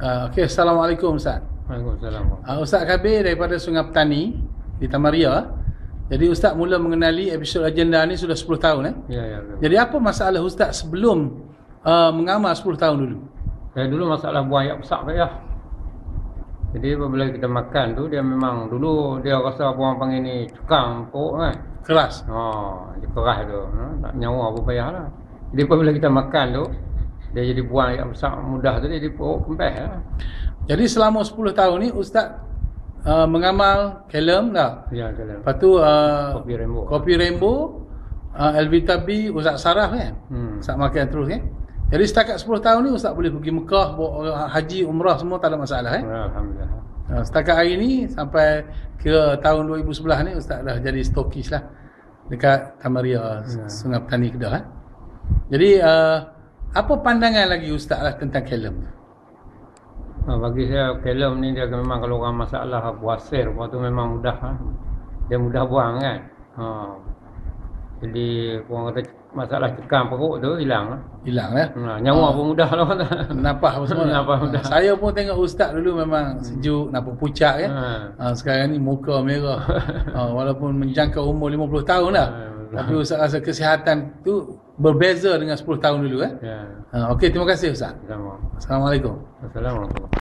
Uh, Okey, Assalamualaikum Ustaz. Waalaikumsalam. Uh, Ustaz Kabir daripada Sungai Petani di Tamaria. Jadi Ustaz mula mengenali episod agenda ni sudah 10 tahun eh. Ya, ya. Jadi apa masalah Ustaz sebelum uh, mengamal 10 tahun dulu? Saya dulu masalah buang air besar saya. Jadi apabila kita makan tu dia memang dulu dia rasa buang panggil ni cekang perut kan. Keras. Oh, dia keras tu. Ha, tak nyawa apa payah lah. Jadi apabila kita makan tu dia jadi buang air besar mudah tu dia perut kempes lah. Jadi selama 10 tahun ni Ustaz uh, mengamal kelem dah. Ya, kalau Lepas tu uh, kopi rainbow. Kopi Rainbow, uh, Elvita B, Ustaz Saraf kan? Hmm. Ustaz makan terus kan? Jadi setakat 10 tahun ni Ustaz boleh pergi Mekah, haji, umrah semua tak ada masalah eh? Alhamdulillah. Uh, setakat hari ni sampai ke tahun 2011 ni Ustaz dah jadi stokis lah dekat Tamaria, Ya. Sungai Petani Kedah eh? Jadi uh, apa pandangan lagi Ustaz lah tentang kelem? Ha, bagi saya kelem ni dia memang kalau orang masalah puasir apa tu memang mudah ha. Dia mudah buang kan. Ha. Jadi orang kata masalah cekam perut tu hilang lah. Hilang lah. Ha, nyawa pun mudah lah. Nampak apa semua. Nampak mudah. Saya pun tengok ustaz dulu memang sejuk, nampak pucat kan. Ha. Ha, sekarang ni muka merah. ha, walaupun menjangkau umur 50 tahun dah. Ha. Tapi ustaz rasa kesihatan tu berbeza dengan 10 tahun dulu eh. Ya. Ha, Okey, terima kasih ustaz. Assalamualaikum. Assalamualaikum.